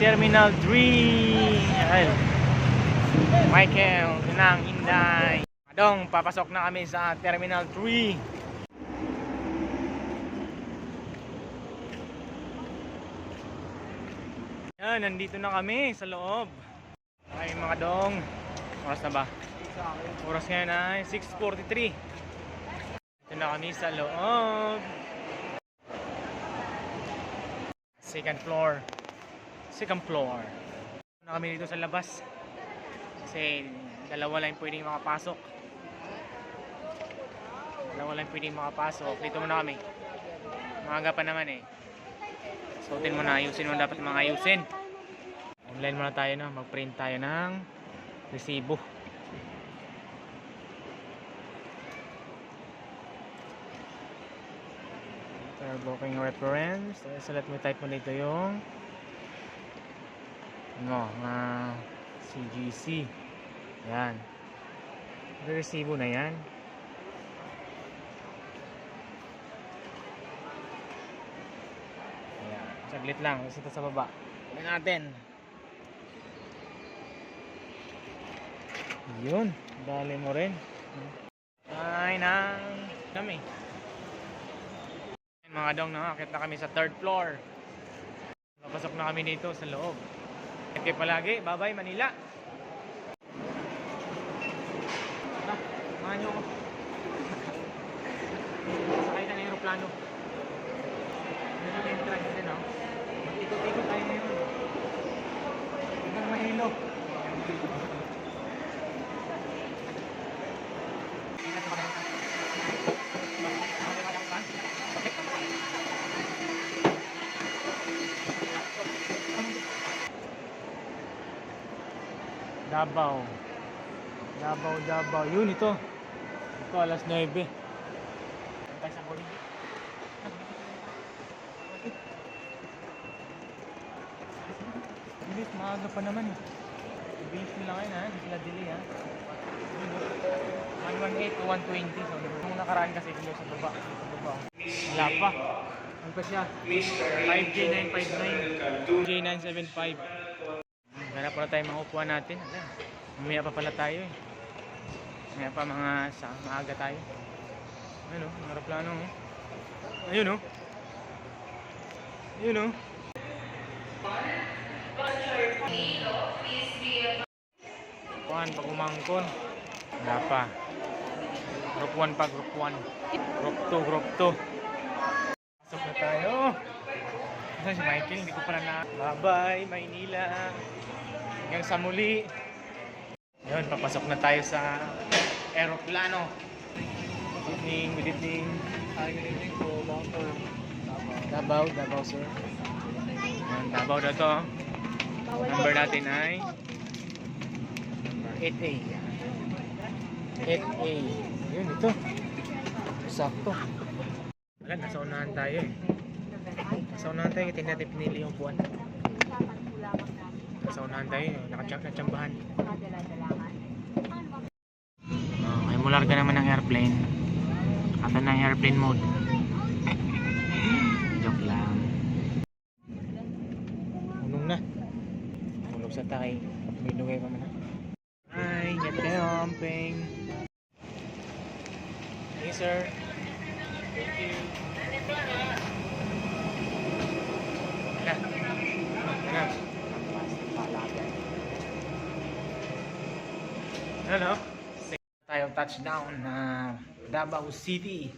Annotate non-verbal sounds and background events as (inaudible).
Terminal 3. Ayun. Michael, Inang, Inday. Adong, papasok na kami sa Terminal 3. Yan, nandito na kami sa loob. Ay, mga dong. Oras na ba? Oras ngayon ay 6.43. Dito na kami sa loob. Second floor. Second floor. Na kami dito sa labas. Kasi dalawa lang pwedeng makapasok. Dalawa lang pwedeng makapasok. Dito muna kami. Maaga pa naman eh. Suotin mo na, ayusin mo dapat mga ayusin. Online muna tayo no, mag-print tayo ng resibo. Enter booking reference. Eh, Select mo type mo dito yung ano, ah, CGC. Yan. Resibo na yan. Ayan. Saglit lang. Kasi ito sa baba. Tignan natin. Yun. Dali mo rin. Ay na. Dami. Mga dong, nakakit na kami sa third floor. Napasok na kami dito sa loob. Ingat kayo palagi. Bye-bye, Manila. Tara, samahan niyo ako. (laughs) Sakay na ng aeroplano. Yun ang entrance din, no? Mag-ikot-ikot tayo ngayon. Hanggang mahilo. Ingat ka tayo. Davao. Davao, Davao. Yun ito. Ito alas 9. Tayo sa boarding. Bilis, maaga pa naman eh. Bilis nila ngayon ha, hindi sila delay ha. 118 to 120. So, nung nakaraan kasi sila sa baba. Sa baba. Wala pa. Ano pa siya? 5J959. 2J975. Ganap pala tayo mga upuan natin. Ala, Mamaya pa pala tayo eh. Mamaya pa mga sa maaga tayo. Oh, ang aeroplano oh. Ayun oh. Ayun oh. Upuan pag umangkon. Wala pa. Group 1 pa, group 1. Group 2, group 2. Pasok na tayo. Saan si Michael? Hindi ko pala na. Bye-bye, Maynila. Hanggang sa muli. Yun, papasok na tayo sa aeroplano. Good evening, good evening. Hi, good evening po. Davao, Davao sir. Yan, Davao na to. Number natin ay number 8A. 8A. Yun, ito. Sakto. Wala, nasa unahan tayo eh. Nasa unahan tayo, kasi natin pinili yung buwan. Nasa unahan tayo, nakachambahan. Okay, mular ka naman ng airplane. Ata na airplane mode. (laughs) Joke lang. Unong na. Ulog sa takay. May pa man. Hi, ingat kayo, amping. Hey, sir. Thank you. Hala. Hello. Tayo touchdown na Davao City.